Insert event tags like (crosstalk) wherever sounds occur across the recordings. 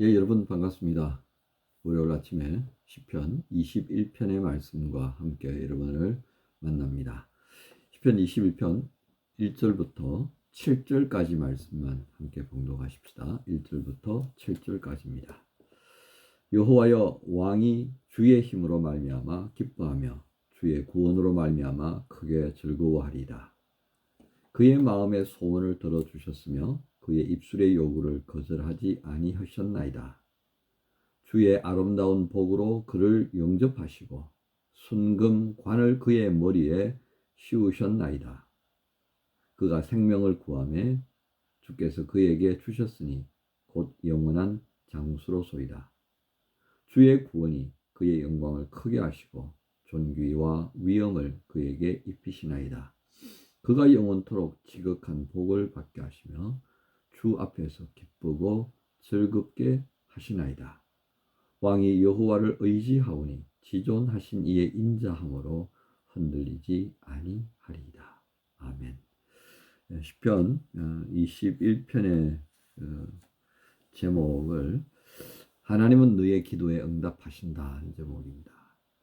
예, 여러분 반갑습니다. 월요일 아침에 시편 21편의 말씀과 함께 여러분을 만납니다. 시편 21편 1절부터 7절까지 말씀만 함께 봉독하십시다. 1절부터 7절까지입니다. 여호와여 왕이 주의 힘으로 말미암아 기뻐하며 주의 구원으로 말미암아 크게 즐거워하리라. 그의 마음의 소원을 들어 주셨으며 그의 입술의 요구를 거절하지 아니하셨나이다. 주의 아름다운 복으로 그를 영접하시고 순금 관을 그의 머리에 씌우셨나이다. 그가 생명을 구함에 주께서 그에게 주셨으니 곧 영원한 장수로소이다. 주의 구원이 그의 영광을 크게 하시고 존귀와 위엄을 그에게 입히시나이다. 그가 영원토록 지극한 복을 받게 하시며 주 앞에서 기쁘고 즐겁게 하시나이다. 왕이 여호와를 의지하오니 지존하신 이의 인자함으로 흔들리지 아니하리이다. 아멘. 예, 시편 21편의 어, 제목을 하나님은 너의 기도에 응답하신다 이 제목입니다.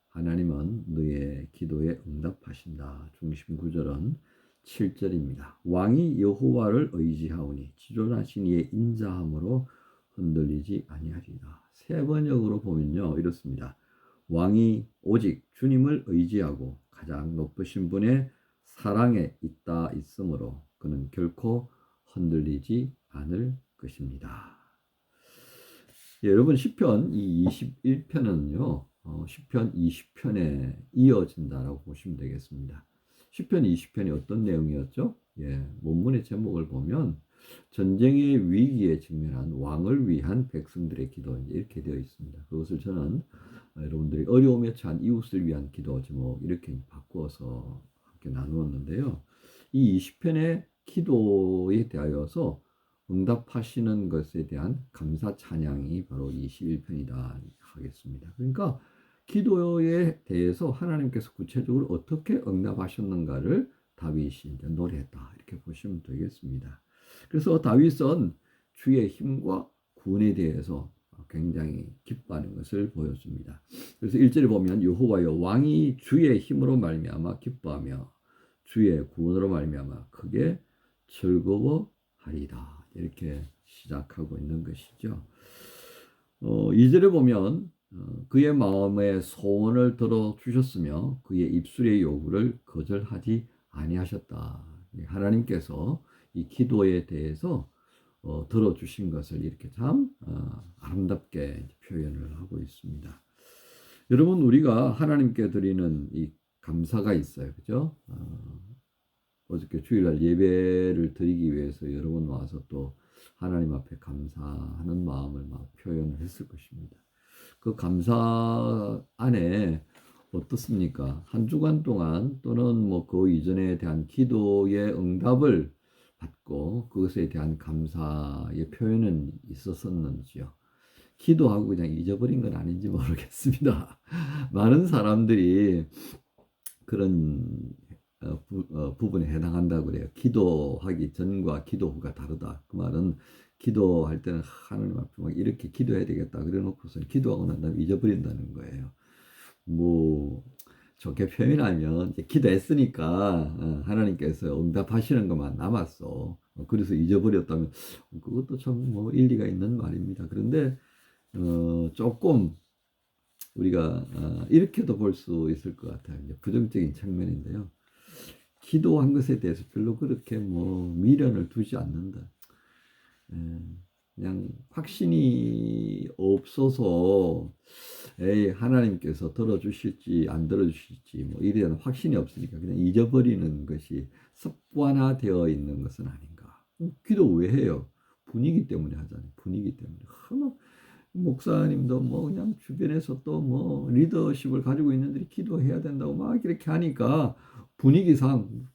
하나님은 너의 기도에 응답하신다. 중심 구절은 7절입니다. 왕이 여호와를 의지하오니 지존하신 이의 인자함으로 흔들리지 아니하리라. 세 번역으로 보면요. 이렇습니다. 왕이 오직 주님을 의지하고 가장 높으신 분의 사랑에 있다 있으므로 그는 결코 흔들리지 않을 것입니다. 예, 여러분 시편 이 21편은요. 어, 시편 20편에 이어진다라고 보시면 되겠습니다. 시편 20편이 어떤 내용이었죠? 예, 원문의 제목을 보면 전쟁의 위기에 직면한 왕을 위한 백성들의 기도 이렇게 되어 있습니다. 그것을 저는 여러분들이 어려움에 처한 이웃을 위한 기도 제목 이렇게 바꾸어서 함께 나누었는데요. 이 20편의 기도에 대하여서 응답하시는 것에 대한 감사 찬양이 바로 21편이다 하겠습니다. 그러니까 기도에 대해서 하나님께서 구체적으로 어떻게 응답하셨는가를 다윗이 이제 노래했다 이렇게 보시면 되겠습니다. 그래서 다윗은 주의 힘과 구원에 대해서 굉장히 기뻐하는 것을 보여줍니다. 그래서 1절에 보면 여호와여 왕이 주의 힘으로 말미암아 기뻐하며 주의 구원으로 말미암아 크게 즐거워하리다. 이렇게 시작하고 있는 것이죠. 어, 2절에 보면 어, 그의 마음에 소원을 들어 주셨으며 그의 입술의 요구를 거절하지 아니하셨다. 하나님께서 이 기도에 대해서 어, 들어주신 것을 이렇게 참 어, 아름답게 표현을 하고 있습니다. 여러분 우리가 하나님께 드리는 이 감사가 있어요, 그죠? 어, 어저께 주일날 예배를 드리기 위해서 여러분 와서 또 하나님 앞에 감사하는 마음을 막 표현을 했을 것입니다. 그 감사 안에 어떻습니까? 한 주간 동안 또는 뭐 그 이전에 대한 기도의 응답을 받고 그것에 대한 감사의 표현은 있었었는지요. 기도하고 그냥 잊어버린 건 아닌지 모르겠습니다. (laughs) 많은 사람들이 그런 어, 부, 어, 분에 해당한다고 그래요. 기도하기 전과 기도 후가 다르다. 그 말은 기도할 때는 하나님 앞에 막 이렇게 기도해야 되겠다. 그래 놓고서 기도하고 난 다음에 잊어버린다는 거예요. 뭐, 좋게 표현하면 기도했으니까 어, 하나님께서 응답하시는 것만 남았어. 어, 그래서 잊어버렸다면 그것도 참 뭐 일리가 있는 말입니다. 그런데 어, 조금 우리가 어, 이렇게도 볼 수 있을 것 같아요. 부정적인 측면인데요. 기도한 것에 대해서 별로 그렇게 뭐 미련을 두지 않는다. 그냥 확신이 없어서 에이 하나님께서 들어주실지 안 들어주실지 뭐 대한 확신이 없으니까 그냥 잊어버리는 것이 습관화되어 있는 것은 아닌가. 기도 왜 해요? 분위기 때문에 하잖아요. 분위기 때문에. 뭐 목사님도 뭐 그냥 주변에서 또 뭐 리더십을 가지고 있는들이 기도해야 된다고 막 이렇게 하니까 분위기상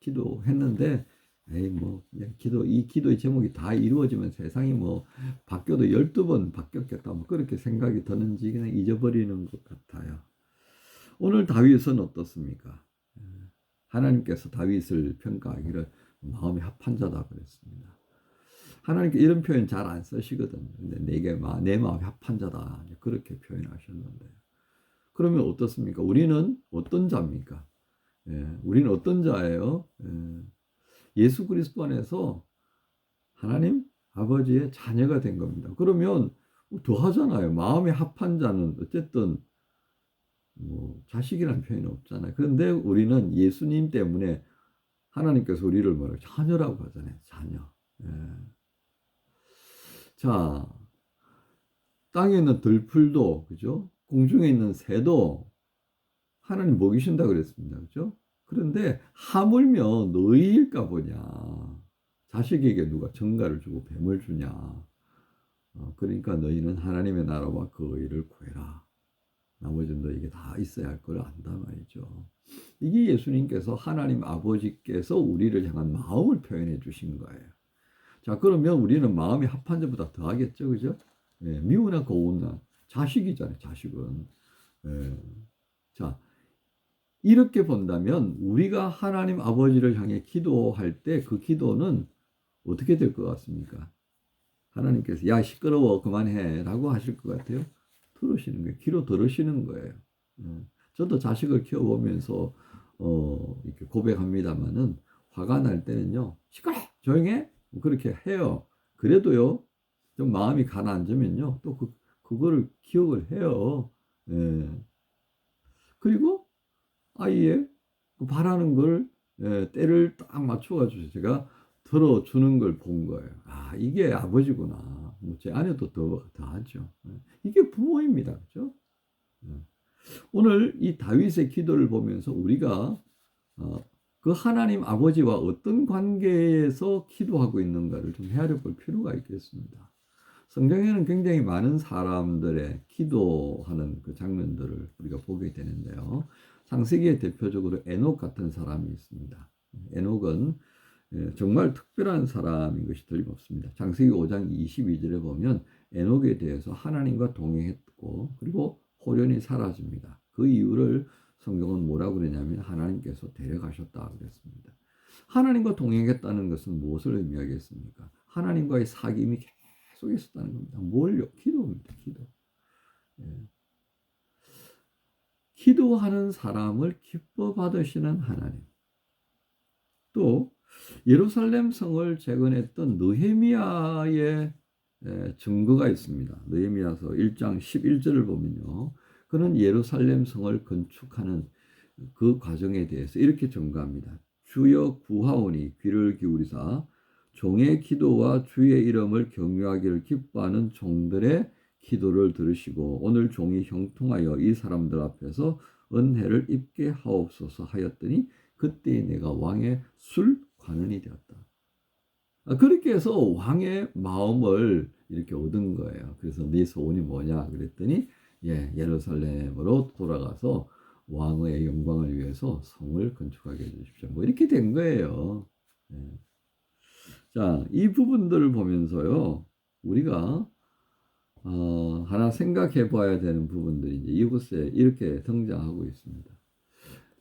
기도했는데 에이 뭐 그냥 기도 이 기도의 제목이 다 이루어지면 세상이 뭐 바뀌어도 12번 바뀌었겠다 뭐 그렇게 생각이 드는지 그냥 잊어버리는 것 같아요. 오늘 다윗은 어떻습니까? 하나님께서 다윗을 평가하기를 마음이 합한 자다 그랬습니다. 하나님께 이런 표현 잘 안 쓰시거든요. 근데 내게 마, 내 마음이 합한 자다. 그렇게 표현하셨는데. 그러면 어떻습니까? 우리는 어떤 자입니까? 예, 우리는 어떤 자예요? 예, 예수 그리스도 안에서 하나님 아버지의 자녀가 된 겁니다. 그러면 더 하잖아요. 마음이 합한 자는 어쨌든 뭐 자식이라는 표현이 없잖아요. 그런데 우리는 예수님 때문에 하나님께서 우리를 뭐라 자녀라고 하잖아요. 자녀. 예. 자, 땅에 있는 들풀도 그죠? 공중에 있는 새도 하나님 먹이신다 그랬습니다. 그죠? 그런데 하물며 너희일까 보냐. 자식에게 누가 정가를 주고 뱀을 주냐. 어, 그러니까 너희는 하나님의 나라와 그 의를 구해라. 나머지는 너에게 다 있어야 할 걸 안다 말이죠. 이게 예수님께서 하나님 아버지께서 우리를 향한 마음을 표현해 주신 거예요. 자, 그러면 우리는 마음이 합한 자보다 더 하겠죠. 그죠? 예, 미우나 고우나 자식이잖아요. 자식은. 예. 자, 이렇게 본다면 우리가 하나님 아버지를 향해 기도할 때 그 기도는 어떻게 될 것 같습니까? 하나님께서 야 시끄러워 그만해 라고 하실 것 같아요. 들으시는 거예요. 귀로 들으시는 거예요. 예. 저도 자식을 키워보면서 어, 이렇게 고백합니다만은 화가 날 때는요 시끄러 조용해 뭐 그렇게 해요. 그래도요 좀 마음이 가라앉으면요 또 그, 그거를 기억을 해요. 예. 그리고 아이의 그 바라는 걸 예, 때를 딱 맞춰가지고 제가 들어주는 걸 본 거예요. 아, 이게 아버지구나. 뭐제 아내도 더, 더 하죠. 예. 이게 부모입니다. 그죠? 예. 오늘 이 다윗의 기도를 보면서 우리가 어, 그 하나님 아버지와 어떤 관계에서 기도하고 있는가를 좀 헤아려 볼 필요가 있겠습니다. 성경에는 굉장히 많은 사람들의 기도하는 그 장면들을 우리가 보게 되는데요. 창세기에 대표적으로 에녹 같은 사람이 있습니다. 에녹은 예, 정말 특별한 사람인 것이 틀림없습니다. 창세기 5장 22절에 보면 에녹에 대해서 하나님과 동행했고 그리고 호련히 사라집니다. 그 이유를 성경은 뭐라고 그러냐면 하나님께서 데려가셨다 그랬습니다. 하나님과 동행했다는 것은 무엇을 의미하겠습니까? 하나님과의 사귐이 계속 있었다는 겁니다. 뭘요? 기도입니다. 기도. 예. 기도하는 사람을 기뻐 받으시는 하나님. 또 예루살렘 성을 재건했던 느헤미야의 증거가 있습니다. 느헤미야서 1장 11절을 보면요. 그는 예루살렘 성을 건축하는 그 과정에 대해서 이렇게 증거합니다. 주여 구하오니 귀를 기울이사 종의 기도와 주의 이름을 경유하기를 기뻐하는 종들의 기도를 들으시고 오늘 종이 형통하여 이 사람들 앞에서 은혜를 입게 하옵소서 하였더니 그때 내가 왕의 술 관원이 되었다. 아, 그렇게 해서 왕의 마음을 이렇게 얻은 거예요. 그래서 네 소원이 뭐냐 그랬더니 예, 예루살렘으로 돌아가서 왕의 영광을 위해서 성을 건축하게 해주십시오. 뭐 이렇게 된 거예요. 예. 자, 이 부분들을 보면서요, 우리가 어, 하나 생각해 봐야 되는 부분들이 이제 이곳에 이렇게 등장하고 있습니다.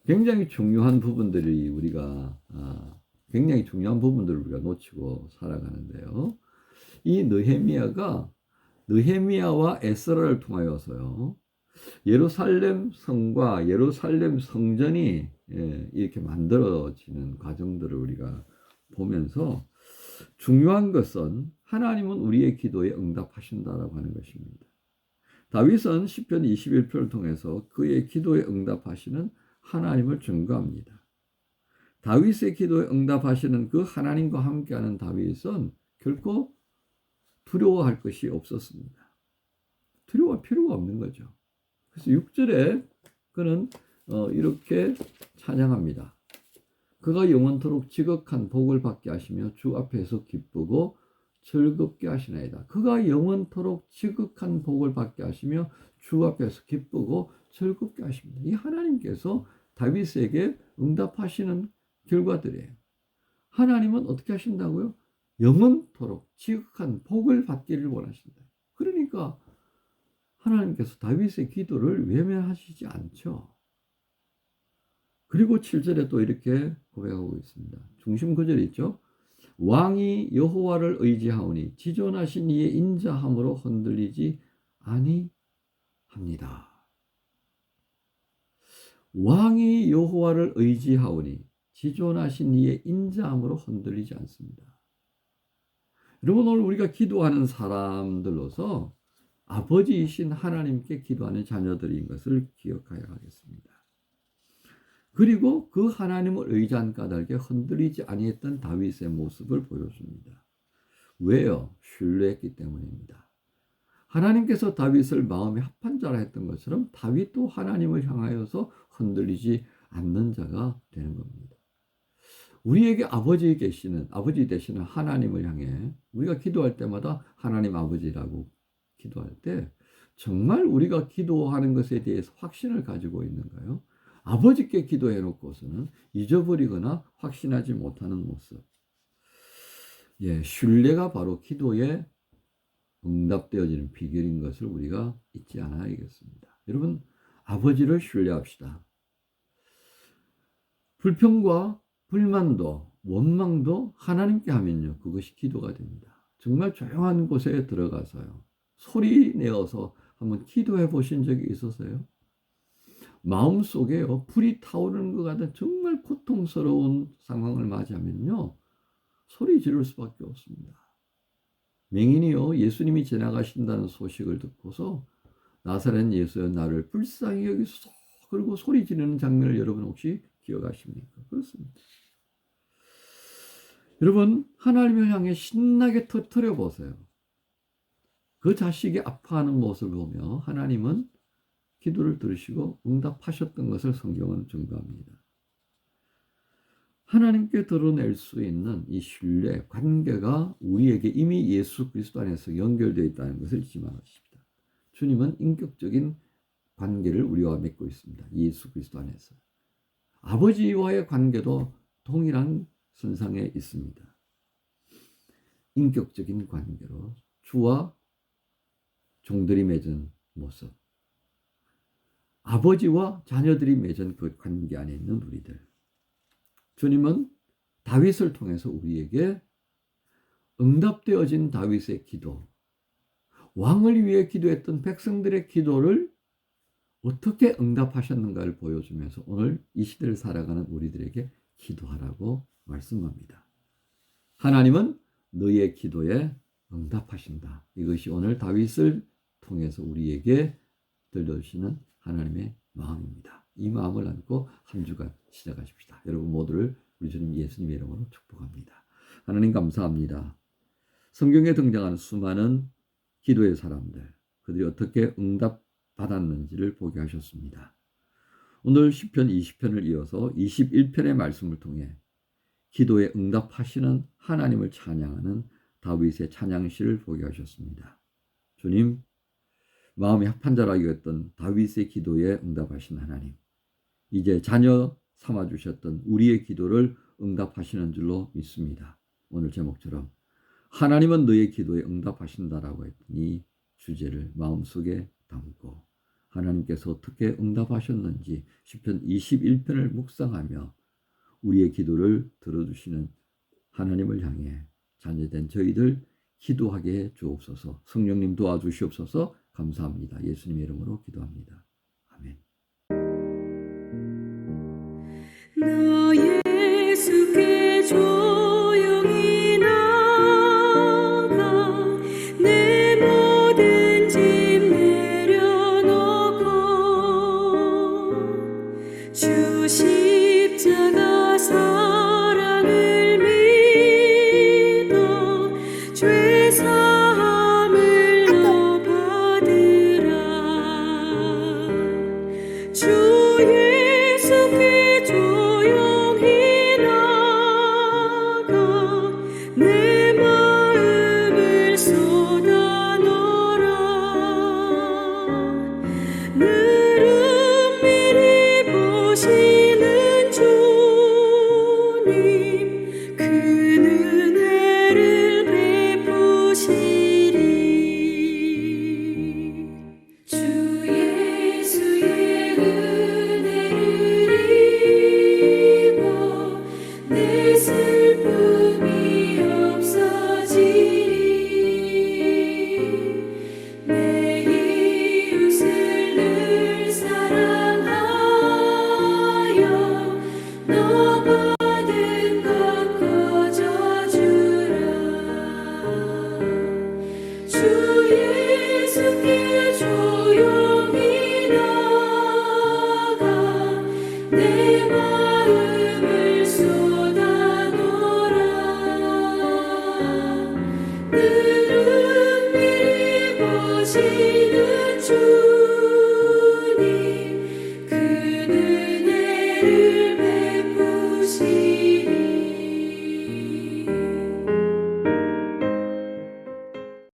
굉장히 중요한 부분들이 우리가 아, 굉장히 중요한 부분들을 우리가 놓치고 살아가는데요. 이 느헤미야가 느헤미야와 에스라를 통하여서요. 예루살렘 성과 예루살렘 성전이 예, 이렇게 만들어지는 과정들을 우리가 보면서 중요한 것은 하나님은 우리의 기도에 응답하신다라고 하는 것입니다. 다윗은 시편 21표를 통해서 그의 기도에 응답하시는 하나님을 증거합니다. 다윗의 기도에 응답하시는 그 하나님과 함께하는 다윗은 결코 두려워할 것이 없었습니다. 두려워할 필요가 없는 거죠. 그래서 6절에 그는 어, 이렇게 찬양합니다. 그가 영원토록 지극한 복을 받게 하시며 주 앞에서 기쁘고 즐겁게 하시나이다. 그가 영원토록 지극한 복을 받게 하시며 주 앞에서 기쁘고 즐겁게 하십니다. 이 하나님께서 다윗에게 응답하시는 결과들이에요. 하나님은 어떻게 하신다고요? 영원토록 지극한 복을 받기를 원하신다. 그러니까 하나님께서 다윗의 기도를 외면하시지 않죠. 그리고 7절에 또 이렇게 고백하고 있습니다. 중심 구절이 있죠. 왕이 여호와를 의지하오니 지존하신 이의 인자함으로 흔들리지 아니합니다. 왕이 여호와를 의지하오니 지존하신 이의 인자함으로 흔들리지 않습니다. 여러분 오늘 우리가 기도하는 사람들로서 아버지이신 하나님께 기도하는 자녀들인 것을 기억하여야 하겠습니다. 그리고 그 하나님을 의지한 까닭에 흔들리지 아니했던 다윗의 모습을 보여줍니다. 왜요? 신뢰했기 때문입니다. 하나님께서 다윗을 마음에 합한 자라 했던 것처럼 다윗도 하나님을 향하여서 흔들리지 않는 자가 되는 겁니다. 우리에게 아버지 계시는 아버지 되시는 하나님을 향해 우리가 기도할 때마다 하나님 아버지라고 기도할 때 정말 우리가 기도하는 것에 대해서 확신을 가지고 있는가요? 아버지께 기도해 놓고서는 잊어버리거나 확신하지 못하는 모습. 예, 신뢰가 바로 기도에 응답되어지는 비결인 것을 우리가 잊지 않아야겠습니다. 여러분, 아버지를 신뢰합시다. 불평과 불만도 원망도 하나님께 하면요. 그것이 기도가 됩니다. 정말 조용한 곳에 들어가서요. 소리 내어서 한번 기도해 보신 적이 있으세요? 마음 속에 요. 불이 타오르는 것 같은 정말 고통스러운 상황을 맞이하면요. 소리 지를 수밖에 없습니다. 맹인이요. 예수님이 지나가신다는 소식을 듣고서 나사렛 예수여 나를 불쌍히 여기소서 그리고 소리 지르는 장면을 여러분 혹시 기억하십니까? 그렇습니다. 여러분 하나님을 향해 신나게 터뜨려 보세요. 그 자식이 아파하는 모습을 보며 하나님은 기도를 들으시고 응답하셨던 것을 성경은 증거합니다. 하나님께 드러낼 수 있는 이 신뢰, 관계가 우리에게 이미 예수 그리스도 안에서 연결되어 있다는 것을 잊지 마십시다. 주님은 인격적인 관계를 우리와 맺고 있습니다. 예수 그리스도 안에서. 아버지와의 관계도 동일한 선상에 있습니다. 인격적인 관계로 주와 종들이 맺은 모습. 아버지와 자녀들이 맺은 그 관계 안에 있는 우리들. 주님은 다윗을 통해서 우리에게 응답되어진 다윗의 기도, 왕을 위해 기도했던 백성들의 기도를 어떻게 응답하셨는가를 보여주면서 오늘 이 시대를 살아가는 우리들에게 기도하라고 말씀합니다. 하나님은 너의 기도에 응답하신다. 이것이 오늘 다윗을 통해서 우리에게 들려주시는 하나님의 마음입니다. 이 마음을 안고 한 주간 시작하십시다. 여러분 모두를 우리 주님 예수님의 이름으로 축복합니다. 하나님 감사합니다. 성경에 등장하는 수많은 기도의 사람들, 그들이 어떻게 응답 받았는지를 보게 하셨습니다. 오늘 10편 20편을 이어서 21편의 말씀을 통해 기도에 응답하시는 하나님을 찬양하는 다윗의 찬양시를 보게 하셨습니다. 주님, 마음이 합한 자라 여겼던 다윗의 기도에 응답하신 하나님. 이제 자녀 삼아 주셨던 우리의 기도를 응답하시는 줄로 믿습니다. 오늘 제목처럼 하나님은 너의 기도에 응답하신다라고 했더니 주제를 마음속에 담고 하나님께서 어떻게 응답하셨는지 10편 21편을 묵상하며 우리의 기도를 들어주시는 하나님을 향해 자녀된 저희들 기도하게 해 주옵소서 성령님 도와주시옵소서 감사합니다. 예수님의 이름으로 기도합니다. 아멘. 나 예수께